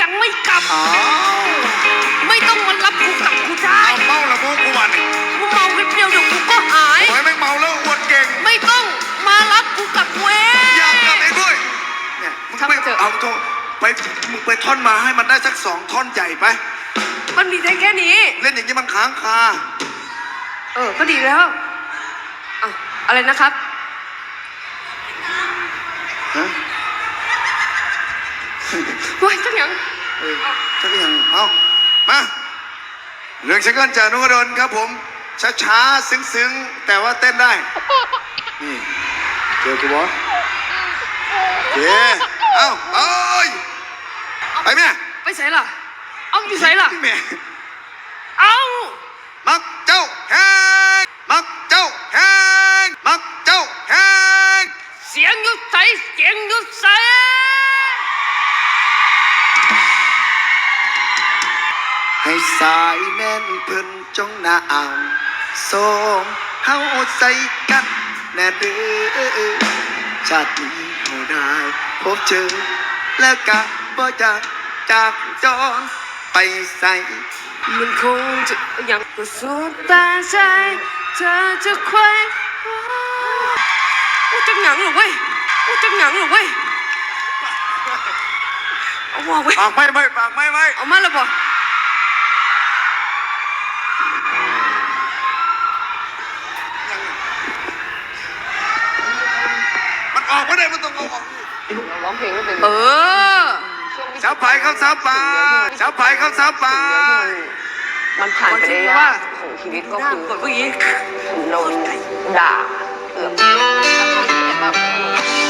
ยังไม่กลับอ้าวไม่ต้องมารับกูกลับกูได้เอาเมาละมูกูวันนี่กูเมากันเดียวเดี๋ยวกูก็หายโอ้ยไม่เมาแล้วอวดเก่ง ไม่ต้องมารับกูกลับกูเองอยากกลับเองด้วยเนี่ยมึงทำไมไปเถอะ เอาโทษไปมึงไปท่อนมาให้มันได้สักสองท่อนใหญ่ไป มันมีได้แค่นี้ เล่นอย่างนี้มันค้างคาเออ ก็ดีแล้วอะอะไรนะครับ ฮะ ว้ายจังยังเออสักอย่างเอามาเรื่องชักเกิลจากนุกดลครับผม ช้าๆ ซึ้งๆ แต่ว่าเต้นได้ นี่เจอกูบอสเย้เอ้าเอ้ยไปแม่ไปใส่ล่ะ เอาอยู่ใส่ล่ะ พี่แม่เอามักเจ้าแหงมักเจ้าแหงมักเจ้าแหงเสียงอยุดใส่เสียงอยุดใส่ ให้สายแม่นเพิ่นจงหน้าอ่างโสมเฮาใส่กันแน่เด้อชาตินี้เฮาได้พบเจอแล้วก็บ่จะจากจรไปใส่มันคงจะยังก็สุดตาใจเธอจะควยอู้จังหยังเหรอเว้ยอู้จังหยังเหรอเว้ยเอาว่าเว้ยปากไม่ไม่ปากไม่ไม่เอามาแล้วบ่ ไม่ได้มันต้องเอาออกร้องเพลงไม่เป็นเออสาวไปครับสาวไปสาวไปครับสาวไปมันผ่านไปได้ยากของชีวิตก็หน้าคือกดเมื่อกี้โดนด่าเกือบวัน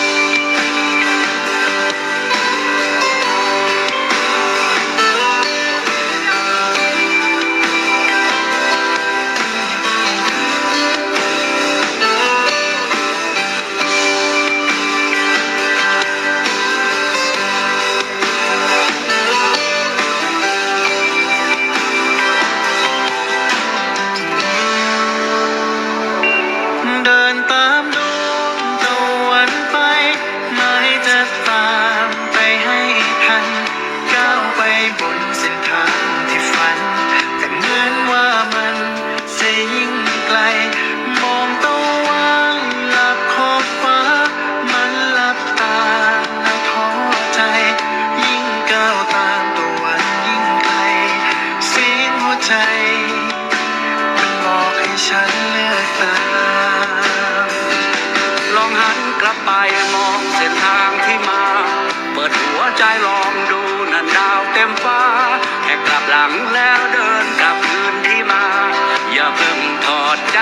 มันหลอกให้ฉันเลือกตามลองหันกลับไปมองเส้นทางที่มา เปิดหัวใจลองดูนันดาวเต็มฟ้าแค่กลับหลังแล้วเดินกลับคืนที่มา อย่าเพิ่งถอใจ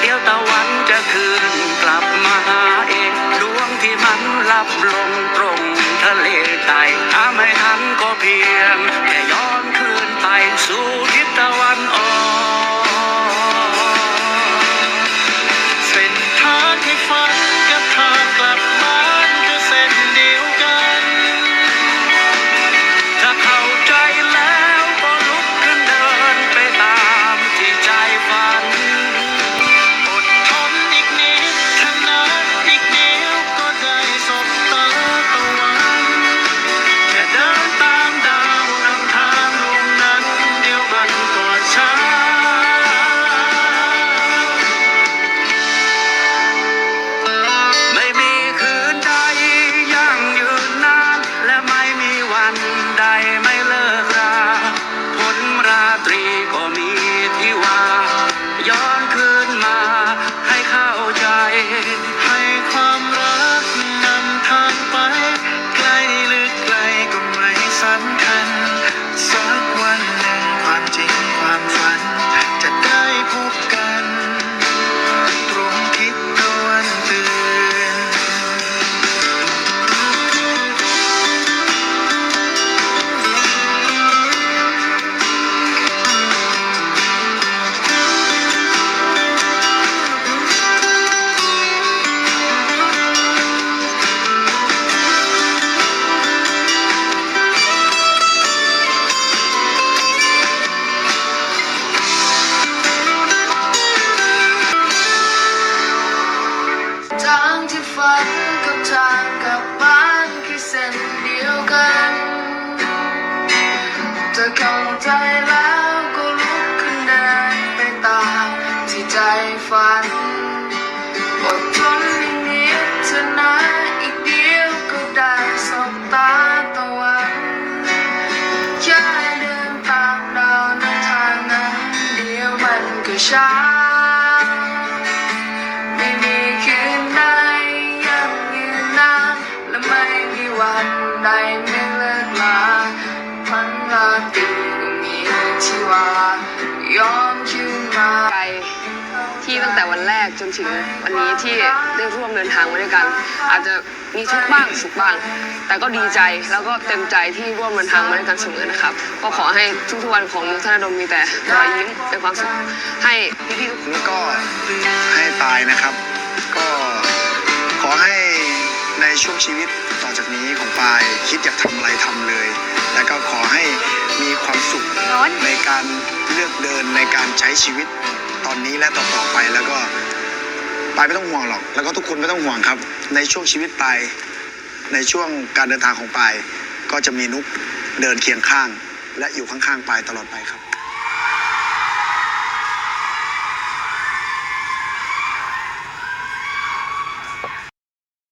เดี๋ยวตะวันจะคืนกลับมาหาเองดวงที่มันลับลงตรงทะเลใต้ทำให้ทันก็เพียงแค่ย้อน ay sugit tawan o อเข้าใจแล้วก็ลุกขึ้นเดินไปตามที่ใจฝันอดทนนิดเธอนะอีกเดียวก็ได้สบตาตะวันแค่เดินตามดาวนทางนั้นเดียวมันก็ช้า ไกลที่ตั้งแต่วันแรกจนถึงวันนี้ที่ได้ร่วมเดินทางมาด้วยกัน อาจจะมีทุกข์บ้างสุขบ้าง แต่ก็ดีใจแล้วก็เต็มใจที่ร่วมเดินทางมาด้วยกันเสมอนะครับ ก็ขอให้ทุกๆวันของธนดลมีแต่รอยยิ้มเป็นความสุขให้พี่ๆทุกคน แล้วก็ให้ปายนะครับ ก็ขอให้ ในช่วงชีวิตต่อจากนี้ของปายคิดอยากทำอะไรทำเลย แล้วก็ขอให้มีความสุขในการเลือกเดินในการใช้ชีวิตตอนนี้และต่อๆไปแล้วก็ปายไม่ต้องห่วงหรอก แล้วก็ทุกคนไม่ต้องห่วงครับ ในช่วงชีวิตปายในช่วงการเดินทางของปายก็จะมีนุกเดินเคียงข้าง และอยู่ข้างๆปายตลอดไปครับ